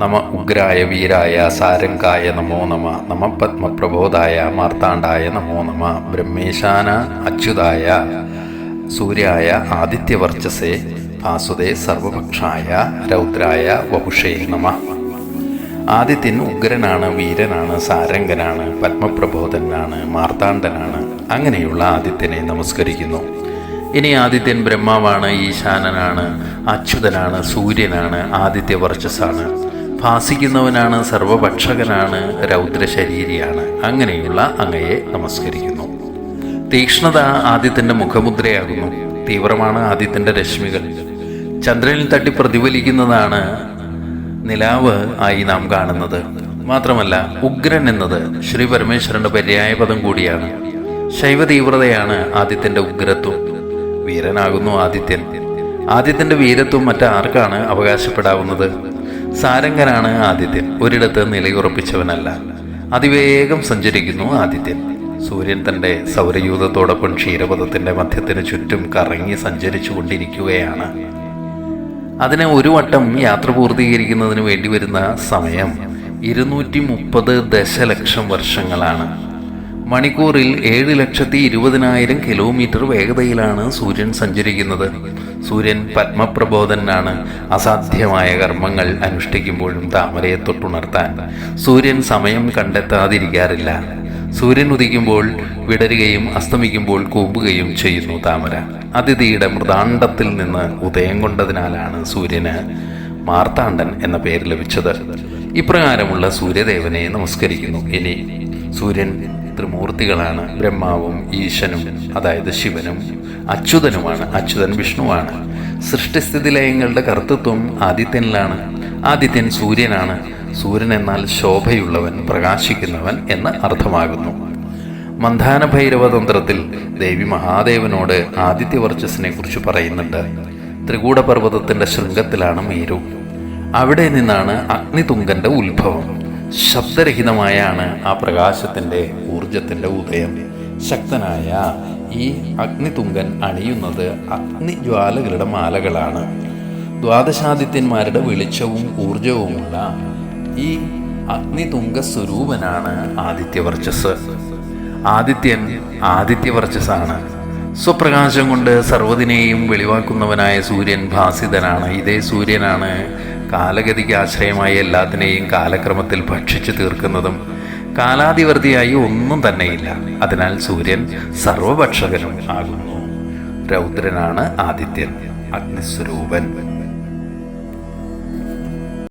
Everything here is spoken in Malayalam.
നമ ഉഗ്രായ വീരായ സാരംഗായ നമോ നമ നമ പത്മപ്രബോധായ മാർത്താണ്ഡായ നമോ നമ ബ്രഹ്മേശാന അച്യുതായ സൂര്യായ ആദിത്യവർച്ചസേ ഭാസുദേ സർവപക്ഷായ രൗദ്രായ വപുഷേ നമ. ആദിത്യൻ ഉഗ്രനാണ് വീരനാണ് സാരംഗനാണ് പത്മപ്രബോധനാണ് മാർത്താണ്ഡനാണ് അങ്ങനെയുള്ള ആദിത്യനെ നമസ്കരിക്കുന്നു. ഇനി ആദിത്യൻ ബ്രഹ്മാവാണ് ഈശാനനാണ് അച്യുതനാണ് സൂര്യനാണ് ആദിത്യവർച്ചസാണ്. ഭാസിക്കുന്നവനാണ് സർവഭക്ഷകനാണ് രൗദ്രശരീരിയാണ്. അങ്ങനെയുള്ള അങ്ങയെ നമസ്കരിക്കുന്നു. തീക്ഷ്ണത ആദ്യത്തിന്റെ മുഖമുദ്രയാകുന്നു. തീവ്രമാണ് ആദ്യത്തിന്റെ രശ്മികൾ. ചന്ദ്രനിൽ തട്ടി പ്രതിഫലിക്കുന്നതാണ് നിലാവ് ആയി നാം കാണുന്നത്. മാത്രമല്ല ഉഗ്രൻ എന്നത് ശ്രീ പരമേശ്വരന്റെ പര്യായപദം കൂടിയാണ്. ശൈവ തീവ്രതയാണ് ആദിത്യന്റെ ഉഗ്രത്വം. വീരനാകുന്നു ആദിത്യൻ. ആദിത്യന്റെ വീരത്വം മറ്റാർക്കാണ് അവകാശപ്പെടാവുന്നത്? സാരംഗനാണ് ആദിത്യൻ. ഒരിടത്ത് നിലയുറപ്പിച്ചവനല്ല അതിവേഗം സഞ്ചരിക്കുന്നു ആദിത്യൻ. സൂര്യൻ തന്റെ സൗരയൂഥത്തോടൊപ്പം ക്ഷീരപഥത്തിന്റെ മധ്യത്തിന് ചുറ്റും കറങ്ങി സഞ്ചരിച്ചു കൊണ്ടിരിക്കുകയാണ് അതിനെ ഒരു വട്ടം യാത്ര പൂർത്തീകരിക്കുന്നതിന് വേണ്ടി വരുന്ന സമയം ഇരുന്നൂറ്റി മുപ്പത് ദശലക്ഷം വർഷങ്ങളാണ്. മണിക്കൂറിൽ ഏഴ് ലക്ഷത്തി ഇരുപതിനായിരം കിലോമീറ്റർ വേഗതയിലാണ് സൂര്യൻ സഞ്ചരിക്കുന്നത്. സൂര്യൻ പത്മപ്രബോധനാണ്. അസാധ്യമായ കർമ്മങ്ങൾ അനുഷ്ഠിക്കുമ്പോഴും താമരയെ തൊട്ടുണർത്താൻ. സൂര്യൻ സമയം കണ്ടെത്താതിരിക്കാറില്ല. സൂര്യൻ ഉദിക്കുമ്പോൾ വിടരുകയും അസ്തമിക്കുമ്പോൾ കൂമ്പുകയും ചെയ്യുന്നു താമര. അതിഥിയുടെ മൃതാണ്ടത്തിൽ നിന്ന് ഉദയം കൊണ്ടതിനാലാണ് സൂര്യന് മാർത്താണ്ഡൻ എന്ന പേര് ലഭിച്ചത്. ഇപ്രകാരമുള്ള സൂര്യദേവനെ നമസ്കരിക്കുന്നു. ഇനി സൂര്യൻ ത്രിമൂർത്തികളാണ് ബ്രഹ്മാവും ഈശനും അതായത് ശിവനും അച്യുതനുമാണ് അച്യുതൻ വിഷ്ണുവാണ്. സൃഷ്ടിസ്ഥിതി ലയങ്ങളുടെ കർത്തൃത്വം ആദിത്യനിലാണ്. ആദിത്യൻ സൂര്യനാണ്. സൂര്യൻ എന്നാൽ ശോഭയുള്ളവൻ പ്രകാശിക്കുന്നവൻ എന്ന് അർത്ഥമാകുന്നു. മന്ദാന ഭൈരവ തന്ത്രത്തിൽ ദേവി മഹാദേവനോട് ആദിത്യവർച്ചസിനെ കുറിച്ച് പറയുന്നുണ്ട്. ത്രികൂടപർവതത്തിന്റെ ശൃംഗത്തിലാണ് മേരു. അവിടെ നിന്നാണ് അഗ്നിതുങ്കന്റെ ഉത്ഭവം. ശബ്ദരഹിതമായാണ് ആ പ്രകാശത്തിന്റെ ഊർജത്തിന്റെ ഉദയം. ശക്തനായ ഈ അഗ്നിതുങ്കൻ അണിയുന്നത് അഗ്നിജ്വാലകളുടെ മാലകളാണ്. ദ്വാദശാദിത്യന്മാരുടെ വെളിച്ചവും ഊർജവുമുള്ള ഈ അഗ്നിതുങ്ക സ്വരൂപനാണ് ആദിത്യവർച്ചസ്. ആദിത്യൻ ആദിത്യവർച്ചസാണ്. സ്വപ്രകാശം കൊണ്ട് സർവതിനെയും വെളിവാക്കുന്നവനായ സൂര്യൻ ഭാസിതനാണ്. ഇതേ സൂര്യനാണ് കാലഗതിക്ക് ആശ്രയമായ എല്ലാത്തിനെയും കാലക്രമത്തിൽ ഭക്ഷിച്ചു തീർക്കുന്നതും കാലാതിവർത്തിയായി ഒന്നും തന്നെയില്ല. അതിനാൽ സൂര്യൻ സർവഭക്ഷകനും ആകുന്നു. രൗദ്രനാണ് ആദിത്യൻ അഗ്നിസ്വരൂപൻ.